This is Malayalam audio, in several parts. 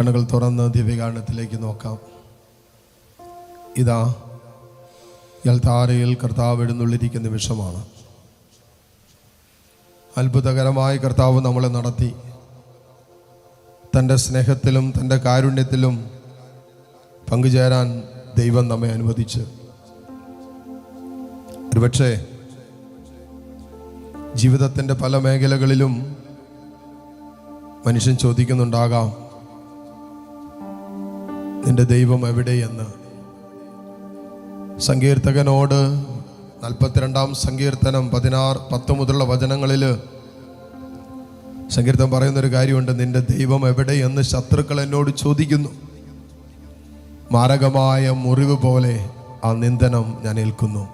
കണ്ണുകൾ തുറന്ന് ദിവ്യകാരണത്തിലേക്ക് നോക്കാം. ഇതാ യൽത്താരയിൽ കർത്താവ് എഴുന്നള്ളിരിക്കുന്ന നിമിഷമാണ്. അത്ഭുതകരമായ കർത്താവ് നമ്മളെ നടത്തി. തന്റെ സ്നേഹത്തിലും തന്റെ കാരുണ്യത്തിലും പങ്കുചേരാൻ ദൈവം നമ്മെ അനുവദിച്ച്. ഒരുപക്ഷേ ജീവിതത്തിന്റെ പല മേഖലകളിലും മനുഷ്യൻ ചോദിക്കുന്നുണ്ടാകാം നിന്റെ ദൈവം എവിടെയെന്ന് സങ്കീർത്തകനോട് നാൽപ്പത്തിരണ്ടാം സങ്കീർത്തനം പതിനാറ് പത്ത് മുതലുള്ള വചനങ്ങളിൽ സങ്കീർത്തം പറയുന്നൊരു കാര്യമുണ്ട്. നിന്റെ ദൈവം എവിടെയെന്ന് ശത്രുക്കൾ എന്നോട് ചോദിക്കുന്നു. മാരകമായ മുറിവ് പോലെ ആ നിന്ദനം ഞാൻ ഏൽക്കുന്നു.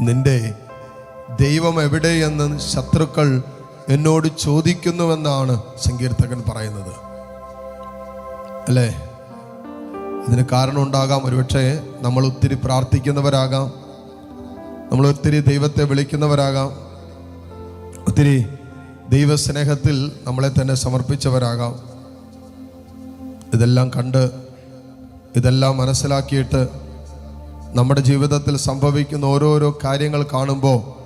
നിന്റെ ദൈവം എവിടെയെന്ന് ശത്രുക്കൾ എന്നോട് ചോദിക്കുന്നുവെന്നാണ് സങ്കീർത്തകൻ പറയുന്നത്. അല്ലേ? അതിന് കാരണം ഉണ്ടാകാം. ഒരുപക്ഷെ നമ്മൾ ഒത്തിരി പ്രാർത്ഥിക്കുന്നവരാകാം. നമ്മൾ ഒത്തിരി ദൈവത്തെ വിളിക്കുന്നവരാകാം. ഒത്തിരി ദൈവസ്നേഹത്തിൽ നമ്മളെ തന്നെ സമർപ്പിച്ചവരാകാം. ഇതെല്ലാം കണ്ട് ഇതെല്ലാം മനസ്സിലാക്കിയിട്ട് നമ്മുടെ ജീവിതത്തിൽ സംഭവിക്കുന്ന ഓരോരോ കാര്യങ്ങൾ കാണുമ്പോൾ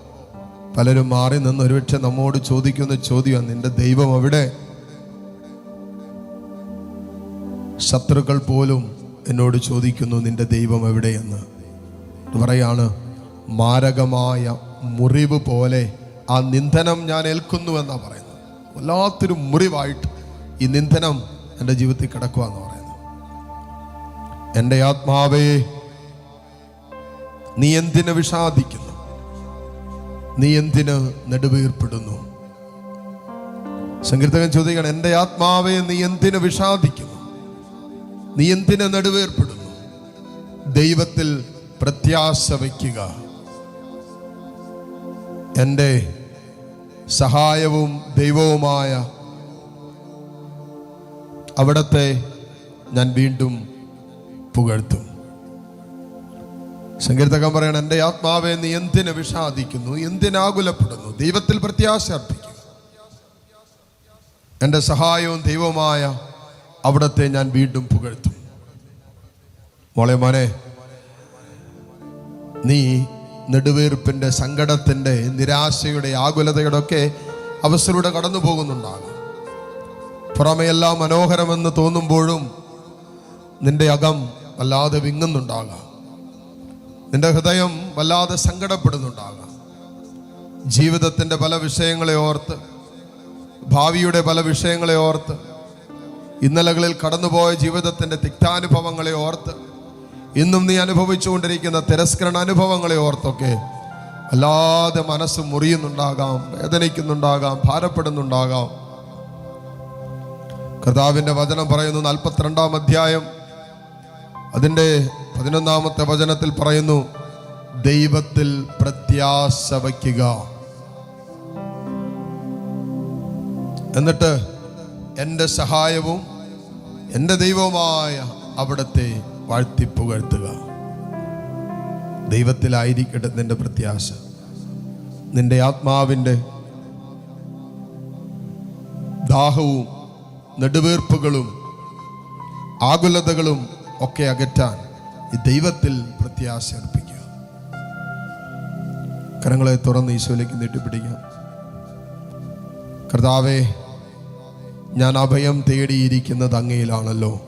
പലരും മാറി നിന്ന് ഒരുപക്ഷെ നമ്മോട് ചോദിക്കുന്ന ചോദ്യം നിന്റെ ദൈവം എവിടെ? ശത്രുക്കൾ പോലും എന്നോട് ചോദിക്കുന്നു നിന്റെ ദൈവം എവിടെയെന്ന്? പറയാണ് മാരകമായ മുറിവ് പോലെ ആ നിന്ദനം ഞാൻ ഏൽക്കുന്നു എന്നാ പറയുന്നത്. വല്ലാത്തൊരു മുറിവായിട്ട് ഈ നിന്ദനം എന്റെ ജീവിതത്തിൽ കിടക്കുക എന്ന് പറയുന്നത്. എന്റെ ആത്മാവേ നീ എന്തിന് വിഷാദിക്കുന്നു? നീ എന്തിന് നെടുവീർപ്പെടുന്നു? സങ്കീർത്തകൻ ചോദിക്കണം എന്റെ ആത്മാവേ നീ എന്തിന് വിഷാദിക്കുന്നു? നീ എന്തിനെ നടുവേർപ്പെടുന്നു ദൈവത്തിൽ പ്രത്യാശ വയ്ക്കുക. എന്റെ സഹായവും ദൈവവുമായ അവിടത്തെ ഞാൻ വീണ്ടും പുകഴ്ത്തും. സങ്കീർത്തകൻ പറയണം എന്റെ ആത്മാവെ നീ എന്തിന് വിഷാദിക്കുന്നു? എന്തിനാകുലപ്പെടുന്നു ദൈവത്തിൽ പ്രത്യാശ അർപ്പിക്കുക. എന്റെ സഹായവും ദൈവവുമായ അവിടത്തെ ഞാൻ വീണ്ടും പുകഴ്ത്തും. മോളെ മോനെ നീ നെടുവീർപ്പിന്റെ സങ്കടത്തിന്റെ നിരാശയുടെ ആകുലതയുടെ ഒക്കെ അവസ്ഥയിലൂടെ കടന്നു പോകുന്നുണ്ടാണ് പുറമെ എല്ലാം മനോഹരമെന്ന് തോന്നുമ്പോഴും നിന്റെ അകം വല്ലാതെ വിങ്ങുന്നുണ്ടാകാം. നിന്റെ ഹൃദയം വല്ലാതെ സങ്കടപ്പെടുന്നുണ്ടാകാം. ജീവിതത്തിന്റെ പല വിഷയങ്ങളെ ഓർത്ത് ഭാവിയുടെ പല വിഷയങ്ങളെ ഓർത്ത് ഇന്നലകളിൽ കടന്നുപോയ ജീവിതത്തിന്റെ തിക്താനുഭവങ്ങളെ ഓർത്ത് ഇന്നും നീ അനുഭവിച്ചുകൊണ്ടിരിക്കുന്ന തിരസ്കരണ അനുഭവങ്ങളെ ഓർത്തൊക്കെ അല്ലാതെ മനസ്സ് മുറിയുന്നുണ്ടാകാം വേദനിക്കുന്നുണ്ടാകാം ഭാരപ്പെടുന്നുണ്ടാകാം. കർത്താവിന്റെ വചനം പറയുന്നു നാൽപ്പത്തിരണ്ടാം അധ്യായം അതിന്റെ പതിനൊന്നാമത്തെ വചനത്തിൽ പറയുന്നു ദൈവത്തിൽ പ്രത്യാശ വയ്ക്കുക. എന്നിട്ട് എന്റെ സഹായവും എന്റെ ദൈവമായ അവിടത്തെ വാഴ്ത്തിപ്പുകഴ്ത്തുക ദൈവത്തിലായിരിക്കട്ടെ നിന്റെ പ്രത്യാശ. നിന്റെ ആത്മാവിന്റെ ദാഹവും നെടുവീർപ്പുകളും ആകുലതകളും ഒക്കെ അകറ്റാൻ ഈ ദൈവത്തിൽ പ്രത്യാശ അർപ്പിക്കുക. കരങ്ങളെ തുറന്ന് ഈശോയിലേക്ക് നീട്ടിപ്പിടിക്കാം. കർത്താവേ ഞാൻ അഭയം തേടിയിരിക്കുന്നത് അങ്ങയിലാണല്ലോ.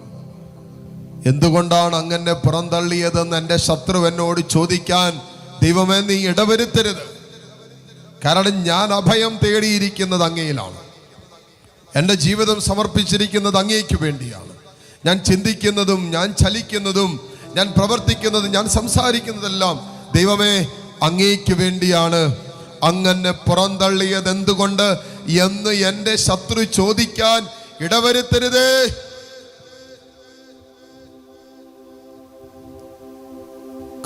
എന്തുകൊണ്ടാണ് അങ്ങനെ പുറന്തള്ളിയതെന്ന് എന്റെ ശത്രു എന്നോട് ചോദിക്കാൻ ദൈവമേ നീ ഇടവരുത്തരുത്? കാരണം ഞാൻ അഭയം തേടിയിരിക്കുന്നത് അങ്ങയിലാണ്. എന്റെ ജീവിതം സമർപ്പിച്ചിരിക്കുന്നത് അങ്ങേക്ക് വേണ്ടിയാണ്. ഞാൻ ചിന്തിക്കുന്നതും ഞാൻ ചലിക്കുന്നതും ഞാൻ പ്രവർത്തിക്കുന്നതും ഞാൻ സംസാരിക്കുന്നതെല്ലാം ദൈവമേ അങ്ങേക്ക് വേണ്ടിയാണ്. അങ്ങനെ പുറന്തള്ളിയത് എന്തുകൊണ്ട് എന്ന് എന്റെ ശത്രു ചോദിക്കാൻ ഇടവരുത്തരുതേ.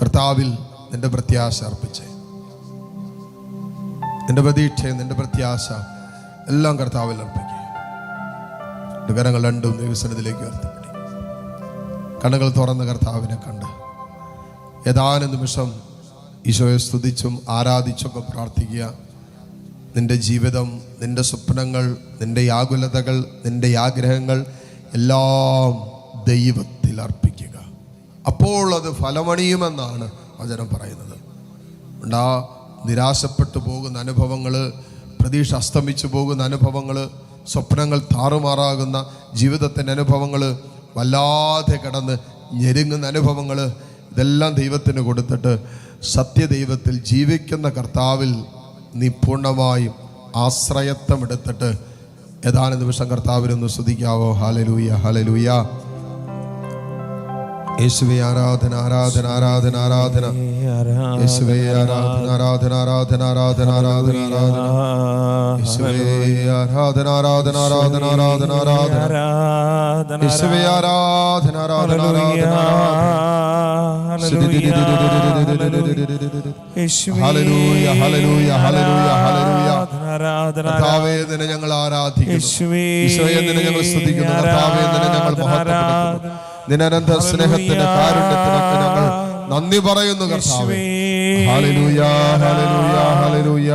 കർത്താവിൽ നിന്റെ പ്രത്യാശ അർപ്പിച്ച്. നിന്റെ പ്രതീക്ഷ നിന്റെ പ്രത്യാശ എല്ലാം കർത്താവിൽ അർപ്പിക്കുക കരങ്ങൾ രണ്ടും ദൈവസനത്തിലേക്ക് ഉയർത്തിപ്പിടി കണ്ണുകൾ തുറന്ന് കർത്താവിനെ കണ്ട് ഏതാനും നിമിഷം ഈശോയെ സ്തുതിച്ചും ആരാധിച്ചൊക്കെ പ്രാർത്ഥിക്കുക. നിന്റെ ജീവിതം നിന്റെ സ്വപ്നങ്ങൾ നിന്റെ ആകുലതകൾ നിന്റെ ആഗ്രഹങ്ങൾ എല്ലാം ദൈവത്തിൽ അർപ്പിക്കുക. അപ്പോൾ അത് ഫലമണിയുമെന്നാണ് വചനം പറയുന്നത്. ഉണ്ടാ നിരാശപ്പെട്ടു പോകുന്ന അനുഭവങ്ങൾ പ്രതീക്ഷ അസ്തമിച്ചു പോകുന്ന അനുഭവങ്ങൾ സ്വപ്നങ്ങൾ താറുമാറാകുന്ന ജീവിതത്തിന്റെ അനുഭവങ്ങൾ വല്ലാതെ കടന്ന് ഞെരുങ്ങുന്ന അനുഭവങ്ങൾ ഇതെല്ലാം ദൈവത്തിന് കൊടുത്തിട്ട് സത്യദൈവത്തിൽ ജീവിക്കുന്ന കർത്താവിൽ നീ പൂർണമായും ആശ്രയത്വം എടുത്തിട്ട് ഏതാനും നിമിഷം കർത്താവിനൊന്ന് ശ്രദ്ധിക്കാവോ ഹാലലൂയ ഹാലലൂയ യേശുവെ ആരാധന ആരാധന ആരാധന ആരാധന യേശുവേ ആരാധന ആരാധന ആരാധന ആരാധന ആരാധന ആരാധന യേശുവേ ആരാധന ആരാധന ആരാധന ആരാധന ആരാധന യേശുവേ ആരാധന ആരാധന ആരാധന ഹല്ലേലൂയ ഹല്ലേലൂയ ഹല്ലേലൂയ ഹല്ലേലൂയ കർത്താവേ നിന്നെ ഞങ്ങൾ ആരാധിക്കുന്നു ഈശോയെ നിന്നെ ഞങ്ങൾ സ്തുതിക്കുന്നു കർത്താവേ നിന്നെ ഞങ്ങൾ മഹത്വപ്പെടുത്തുന്നു നിന്റെ അനന്ത സ്നേഹത്തിന് കാരുണ്യത്തിനൊക്കെ ഞങ്ങൾ നന്ദി പറയുന്നു കർത്താവേ. ഹല്ലേലൂയ ഹല്ലേലൂയ ഹല്ലേലൂയ.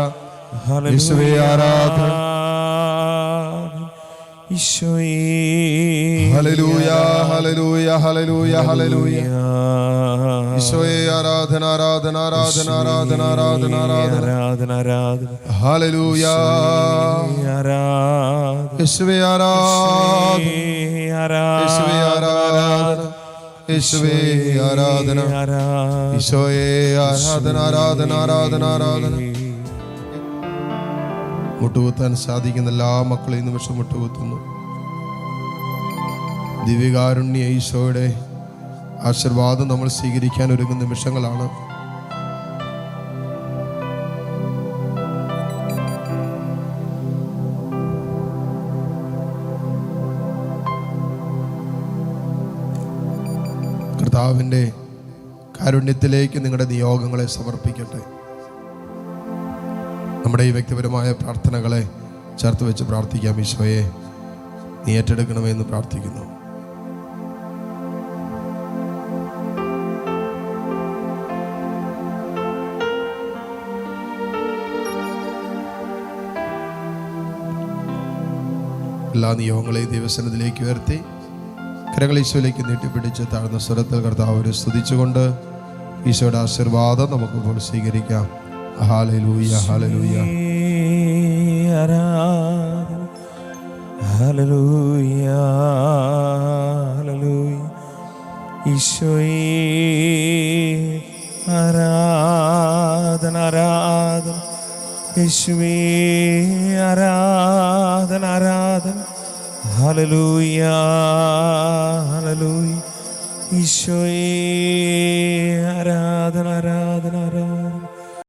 യേശുവേ ആരാധന. ഈശോയെ. ആരാധന ആരാധന ആരാധന ആരാധന ആരാധന ആരാധന. ആരാധന ഹലലൂയ യേശുവേ ആരാധന. യേശുവേ ആരാധന. യേശുവേ ആരാധന. ഈശോയെ ആരാധന ആരാധന ആരാധന ആരാധന. മുട്ടുകുത്താൻ സാധിക്കുന്ന എല്ലാ മക്കളെയും നിമിഷം മുട്ടുകുത്തുന്നു ദിവ്യകാരുണ്യ ഈശോയുടെ ആശീർവാദം നമ്മൾ സ്വീകരിക്കാൻ ഒരുങ്ങുന്ന നിമിഷങ്ങളാണ് കർത്താവിന്റെ കാരുണ്യത്തിലേക്ക് നിങ്ങളുടെ നിയോഗങ്ങളെ സമർപ്പിക്കട്ടെ. നമ്മുടെ ഈ വ്യക്തിപരമായ പ്രാർത്ഥനകളെ ചേർത്ത് വെച്ച് പ്രാർത്ഥിക്കാം ഈശോയെ. നീ ഏറ്റെടുക്കണമെന്ന് പ്രാർത്ഥിക്കുന്നു. എല്ലാ നിയോഗങ്ങളെയും ദിവസത്തിലേക്ക് ഉയർത്തി കരകളീശോയിലേക്ക് നീട്ടിപ്പിടിച്ച് താഴ്ന്ന സ്വരത്തിൽ കർത്താവ് സ്തുതിച്ചുകൊണ്ട് ഈശോയുടെ ആശീർവാദം നമുക്കിപ്പോൾ സ്വീകരിക്കാം. ഹാലലൂയ ഹാലലൂയ ഹല്ലേലൂയ ഹല്ലേലൂയ ഈശോയേ ആരാധന ആരാധന യേശുവേ ആരാധന ആരാധന ഹല്ലേലൂയ ഹല്ലേലൂയ ഈശോയേ ആരാധന ആരാധന ആരാധന